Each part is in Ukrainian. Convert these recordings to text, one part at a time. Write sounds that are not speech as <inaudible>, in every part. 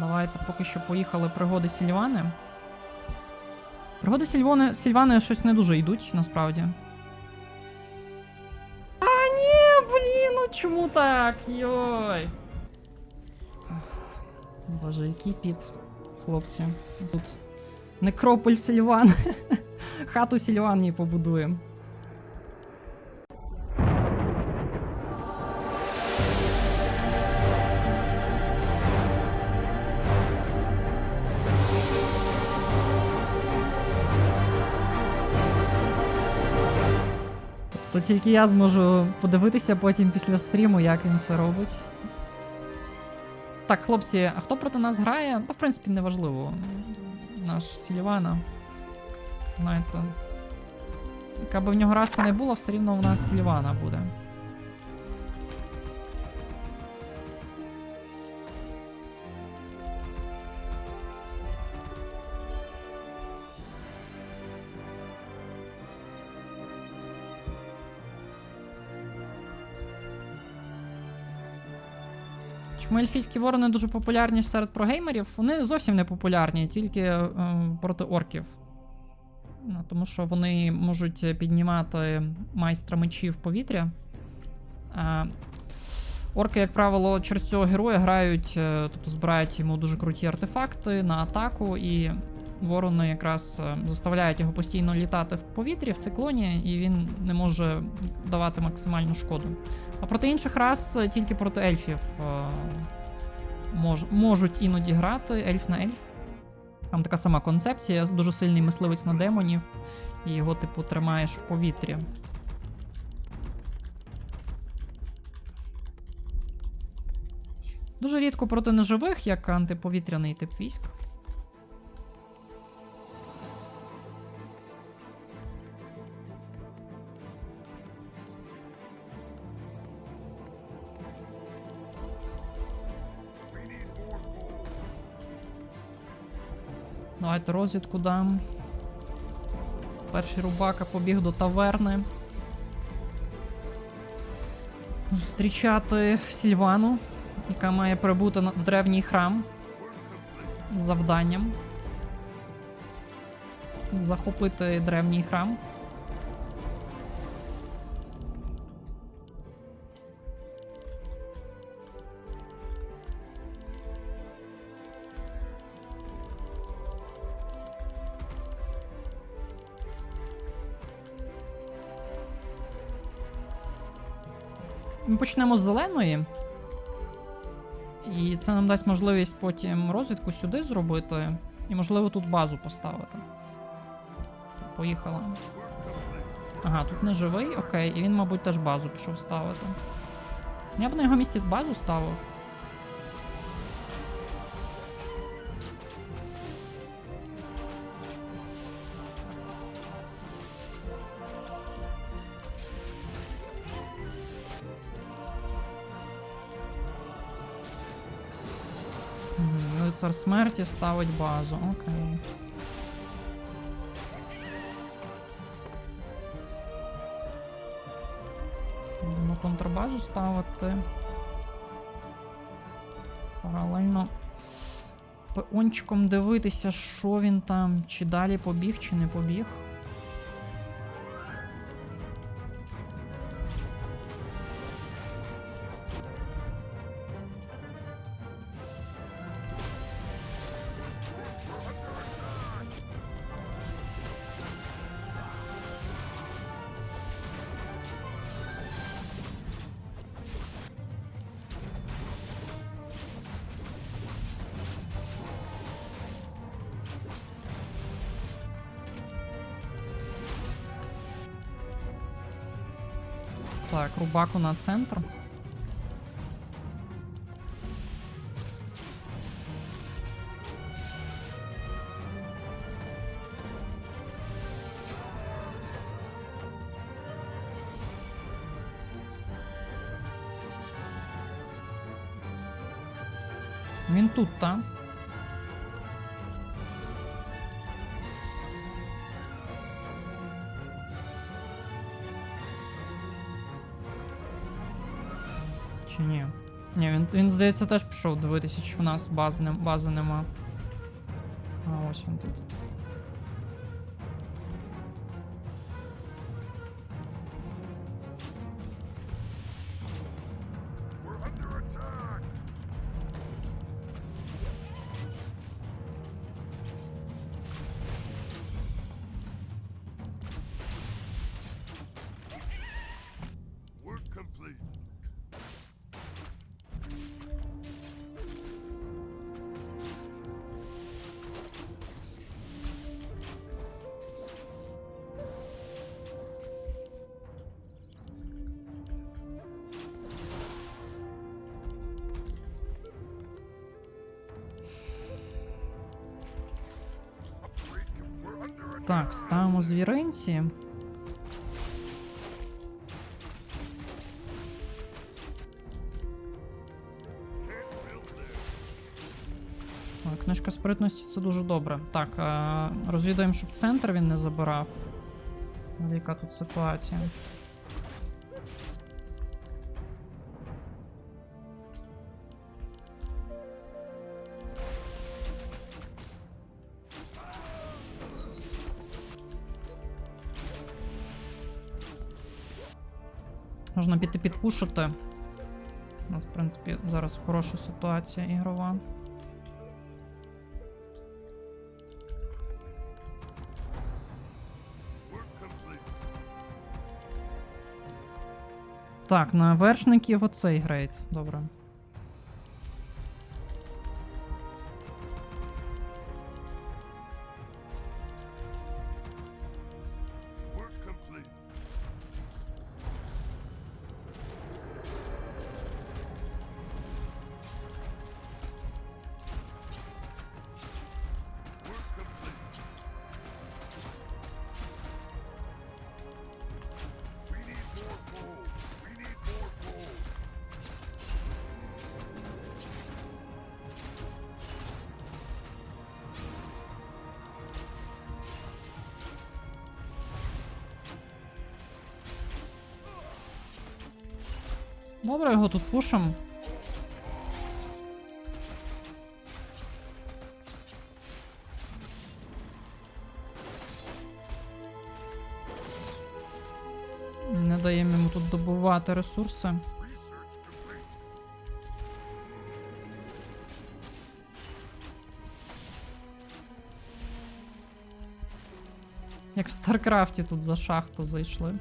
Давайте поки що поїхали пригоди Сільвани. Пригоди Сільвани, Сільвани щось не дуже йдуть, насправді. А, ні, блін, ну чому так? Йой. Боже, який піт, хлопці. Тут некрополь Сільван. <laughs> Хату Сільванії побудуємо. Тільки я зможу подивитися потім після стріму, як він це робить. Так, хлопці, а хто проти нас грає? Та в принципі неважливо. Наш Сільвана. Знаєте. Яка би в нього раса не була, все рівно у нас Сільвана буде. Чому ельфійські ворони дуже популярні серед прогеймерів? Вони зовсім не популярні, тільки е, проти орків. Ну, Тому що вони можуть піднімати майстра мечів в повітря. А орки, як правило, через цього героя грають, е, тобто збирають йому дуже круті артефакти на атаку, і ворони якраз е, заставляють його постійно літати в повітрі, в циклоні, і він не може давати максимальну шкоду. А проти інших рас е, тільки проти ельфів е, мож, можуть іноді грати ельф на ельф. Там така сама концепція, дуже сильний мисливець на демонів, і його, типу, тримаєш в повітрі. Дуже рідко проти неживих, як антиповітряний тип військ. Давайте розвідку дам. Перший рубака побіг до таверни. Зустрічати Сільвану, яка має прибути в древній храм з завданням. Захопити древній храм. Почнемо з зеленої. І це нам дасть можливість потім розвідку сюди зробити. І, можливо, тут базу поставити. Поїхала. Ага, тут не живий, окей, і він, мабуть, теж базу пішов ставити. Я б на його місці базу ставив. Лицар смерті ставить базу, окей. Будемо контрбазу ставити. Паралельно пеончиком дивитися, що він там, чи далі побіг, чи не побіг. Так, рубаку на центр. Тут, так? Він, здається, теж пішов дивитися, чи в нас баз не, бази нема. Так, ставимо звіринці. Книжка спритності це дуже добре. Так, розвідуємо, розвідаємо, щоб центр він не забирав. Яка тут ситуація? Можна піти підпушити. У нас, в принципі, зараз хороша ситуація ігрова. Так, на вершників оцей грейд. Добре. Добре, його тут пушим. Не даємо йому тут добувати ресурси. Як в Старкрафті тут за шахту зайшли.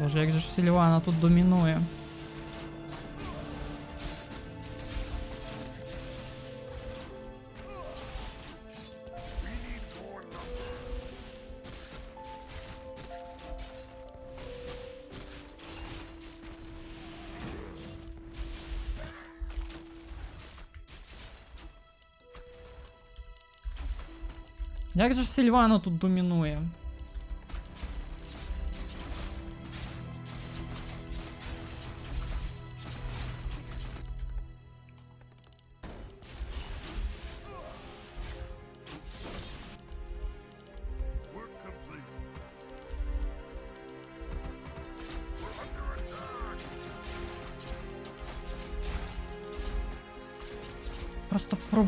Боже, як же ж Сільвана тут домінує. We need more lumber. Як же ж Сільвана тут домінує?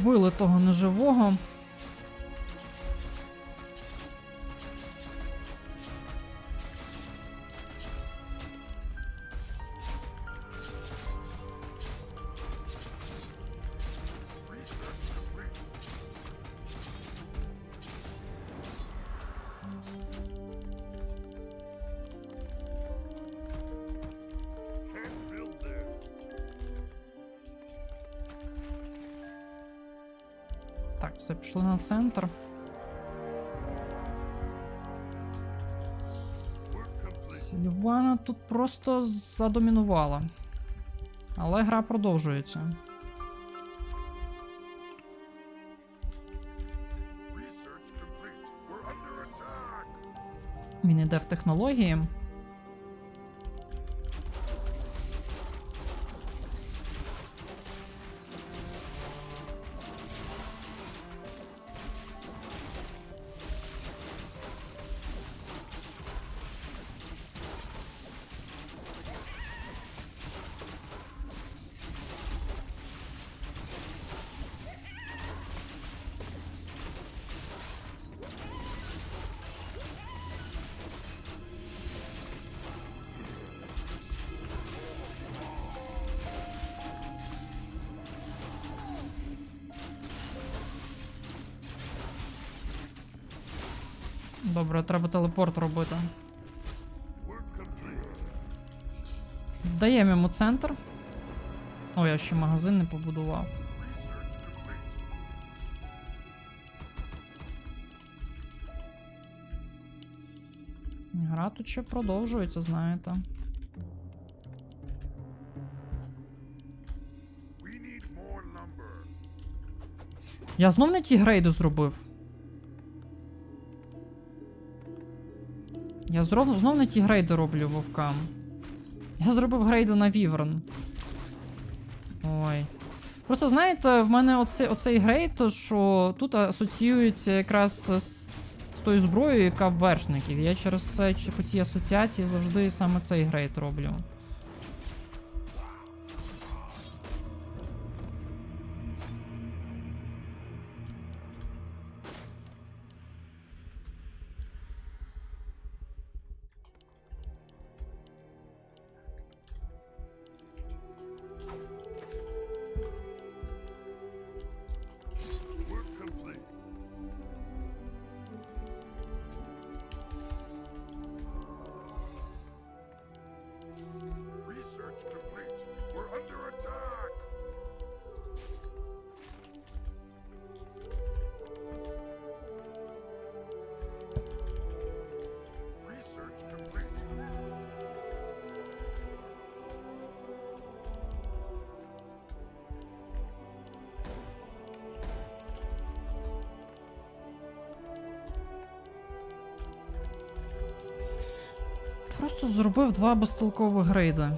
Просто того неживого. Так, все пішли на центр. Сільвана тут просто задомінувала. Але гра продовжується. Він іде в технології. Добре, треба телепорт робити. Даємо йому центр. О, я ще магазин не побудував. Гра тут ще продовжується, знаєте. Я знов не ті грейди зробив. Я зров, знов не ті грейди роблю вовкам. Я зробив грейди на Віверн. Ой. Просто знаєте, в мене оце, оцей грейд, то що тут асоціюється якраз з, з, тою зброєю, яка в вершників. Я через це по цій асоціації завжди саме цей грейд роблю. Просто зробив два безтолкових грейди.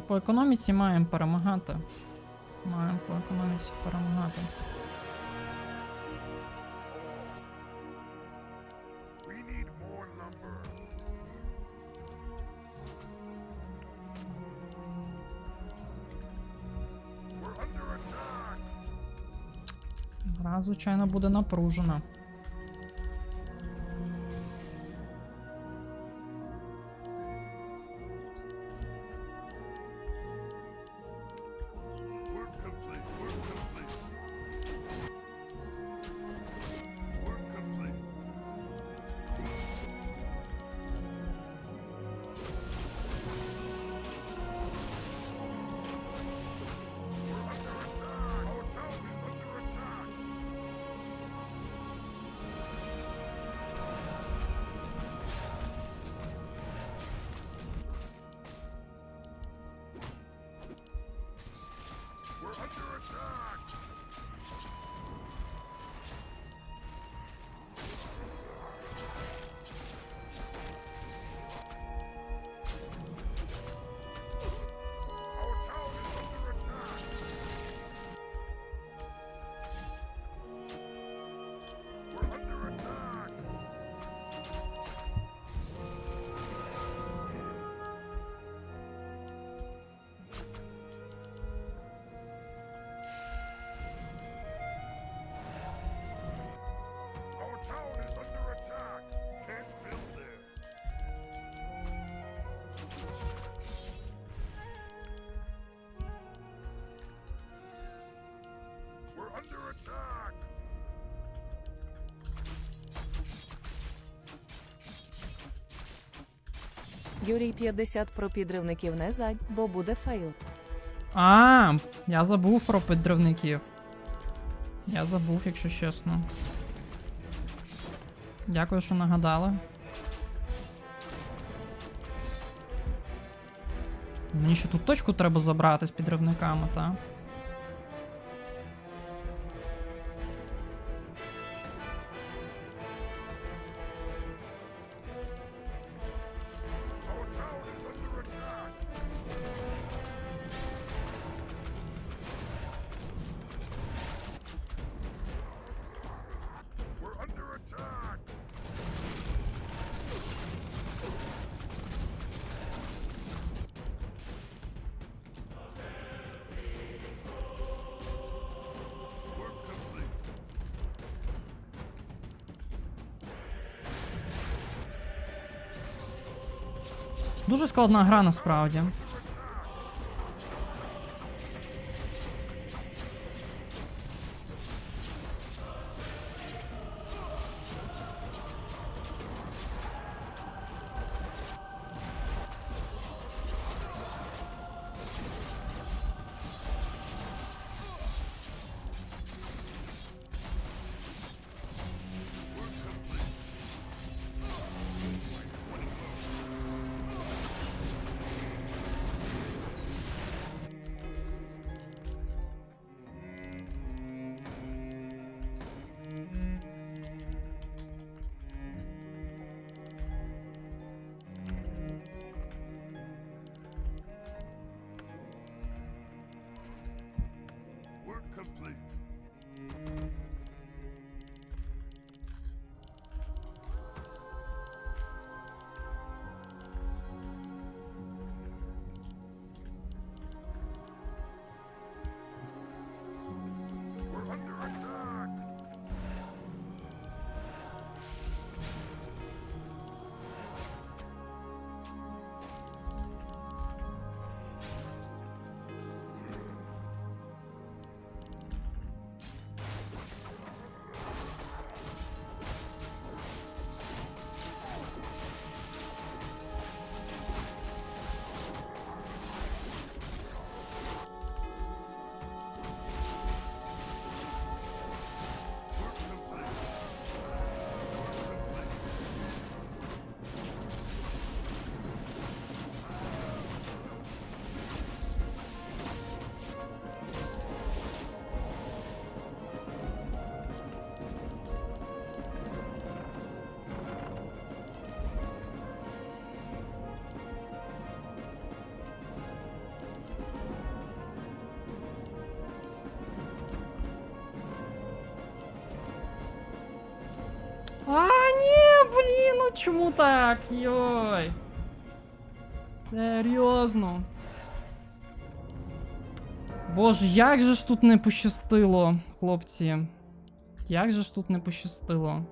По економіці маємо перемагати. Маємо по економіці перемагати. Гра, звичайно, буде напружена. Юрій 50 про підривників не задь, бо буде фейл. А, я забув про підривників. Я забув, якщо чесно. Дякую, що нагадали. Мені ще тут точку треба забрати з підривниками, та? Дуже складна гра насправді. Чому так? Йой. Серйозно. Боже, як же ж тут не пощастило, хлопці. Як же ж тут не пощастило.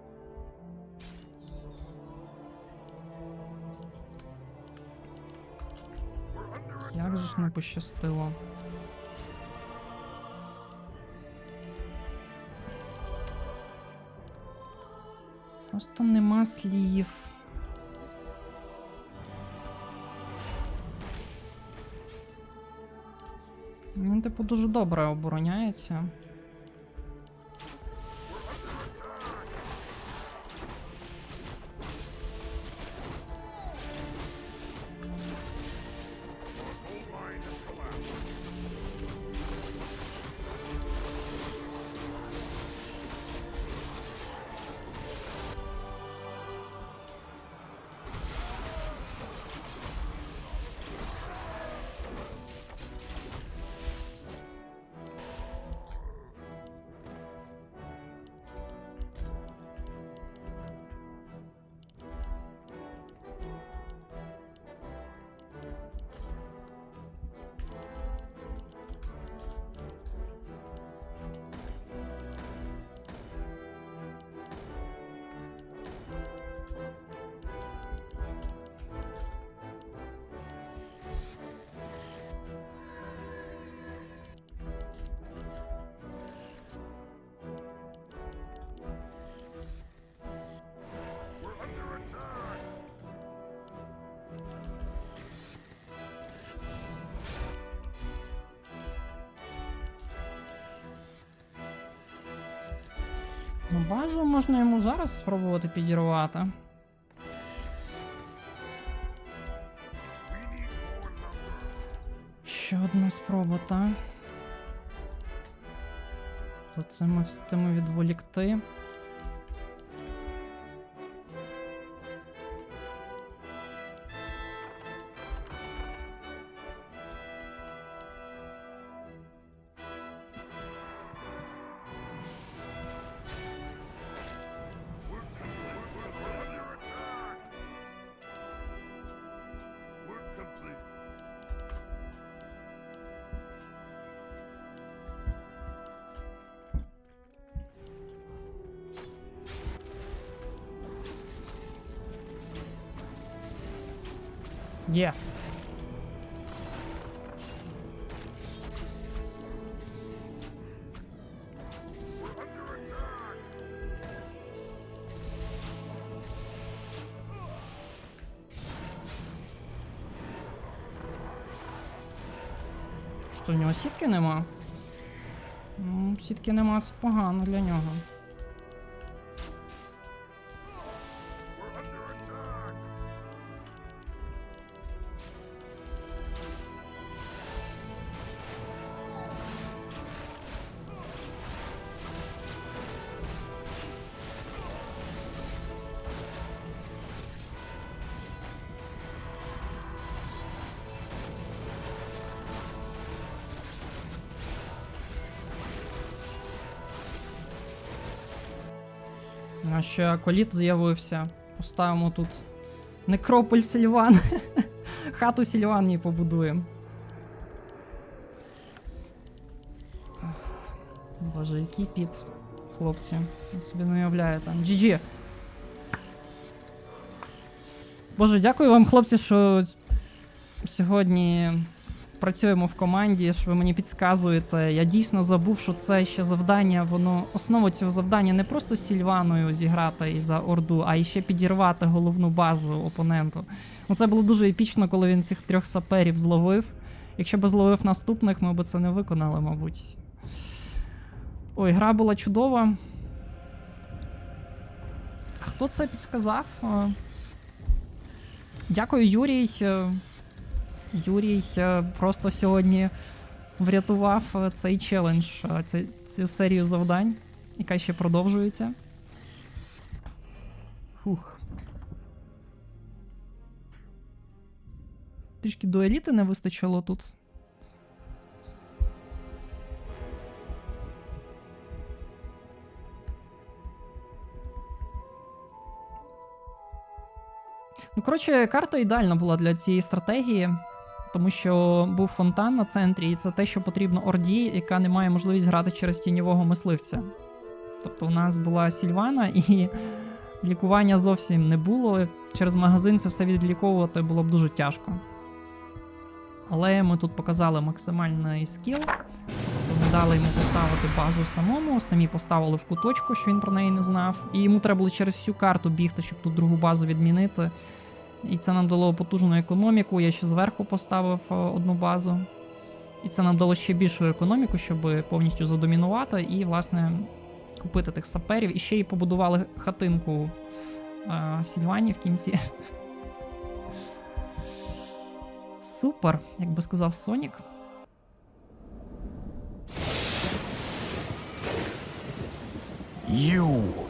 Як же ж не пощастило. Просто нема слів. Він, типу, дуже добре обороняється. Ну, базу можна йому зараз спробувати підірвати. Ще одна спроба, так? Тобто це ми встимо відволікти. Є. Що в нього сітки нема? Ну, сітки нема, це погано для нього. А ще коліт з'явився. Поставимо тут некрополь Сільван. <laughs> Хату Сільванії побудуємо. Боже, який піт, хлопці. Я собі не уявляю там. GG. Боже, дякую вам, хлопці, що сьогодні працюємо в команді, що ви мені підказуєте. Я дійсно забув, що це ще завдання. Воно основа цього завдання не просто Сільваною зіграти і за Орду, а ще підірвати головну базу опоненту. Ну це було дуже епічно, коли він цих трьох саперів зловив. Якщо б зловив наступних, ми б це не виконали, мабуть. Ой, гра була чудова. А хто це підсказав? Е, Дякую, Юрій. Юрій е, просто сьогодні врятував е, цей челендж, е, цю, цю серію завдань, яка ще продовжується. Фух. Трішки до еліти не вистачило тут. Ну, коротше, карта ідеальна була для цієї стратегії, тому що був фонтан на центрі, і це те, що потрібно Орді, яка не має можливість грати через тіньового мисливця. Тобто у нас була Сільвана, і <laughs> лікування зовсім не було. Через магазин це все відліковувати було б дуже тяжко. Але ми тут показали максимальний скіл. Дали йому поставити базу самому, самі поставили в куточку, що він про неї не знав. І йому треба було через всю карту бігти, щоб тут другу базу відмінити. І це нам дало потужну економіку. Я ще зверху поставив е, одну базу. І це нам дало ще більшу економіку, щоб повністю задомінувати і, власне, купити тих саперів. І ще й побудували хатинку е, Сільвані в кінці. <laughs> Супер, як би сказав Сонік. You